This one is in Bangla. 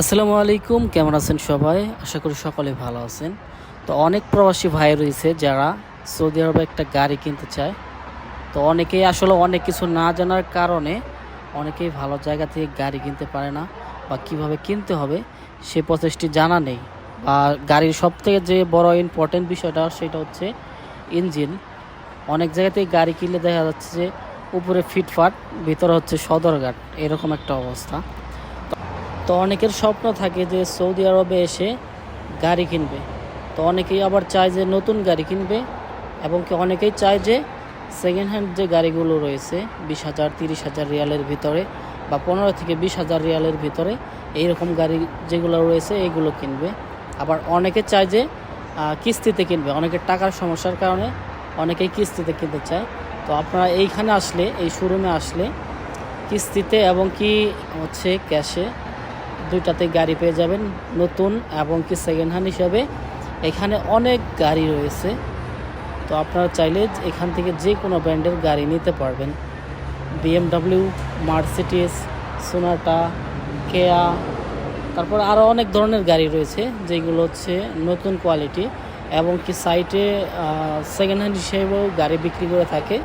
আসসালামু আলাইকুম, কেমন আছেন সবাই? আশা করি সকলে ভালো আছেন। তো অনেক প্রবাসী ভাই রয়েছে যারা সৌদি আরবে একটা গাড়ি কিনতে চায়। তো অনেকেই আসলে অনেক কিছু না জানার কারণে অনেকেই ভালো জায়গা থেকে গাড়ি কিনতে পারে না বা কীভাবে কিনতে হবে সে প্রচেষ্টি জানা নেই। বা গাড়ির সব থেকে যে বড় ইম্পর্টেন্ট বিষয়টা সেটা হচ্ছে ইঞ্জিন অনেক জায়গা থেকে গাড়ি কিনলে দেখা যাচ্ছে যে উপরে ফিটফাট, ভিতরে হচ্ছে সদরঘাট, এরকম একটা অবস্থা। তো অনেকের স্বপ্ন থাকে যে সৌদি আরবে এসে গাড়ি কিনবে। তো অনেকেই আবার চায় যে নতুন গাড়ি কিনবে এবং কি অনেকেই চায় যে সেকেন্ড হ্যান্ড যে গাড়িগুলো রয়েছে, বিশ হাজার, তিরিশ হাজার রিয়ালের ভিতরে বা পনেরো থেকে বিশ হাজার রিয়ালের ভিতরে এইরকম গাড়ি যেগুলো রয়েছে এইগুলো কিনবে। আবার অনেকে চায় যে কিস্তিতে কিনবে। অনেকের টাকার সমস্যার কারণে অনেকেই কিস্তিতে কিনতে চায়। তো আপনারা এইখানে আসলে, এই শোরুমে আসলে কিস্তিতে এবং কি হচ্ছে ক্যাশে দুইটাতে গাড়ি পেয়ে যাবেন নতুন এবং কি সেকেন্ড হ্যান্ড হিসাবে। এখানে অনেক গাড়ি রয়েছে। তো আপনারা চাইলে এখান থেকে যে কোনো ব্র্যান্ডের গাড়ি নিতে পারবেন। বিএমডাব্লিউ মার্সিডিস সোনাটা কেয়া তারপর আরও অনেক ধরনের গাড়ি রয়েছে, যেগুলো হচ্ছে নতুন কোয়ালিটি এবং কি সাইটে সেকেন্ড হ্যান্ড হিসেবেও গাড়ি বিক্রি করে থাকে।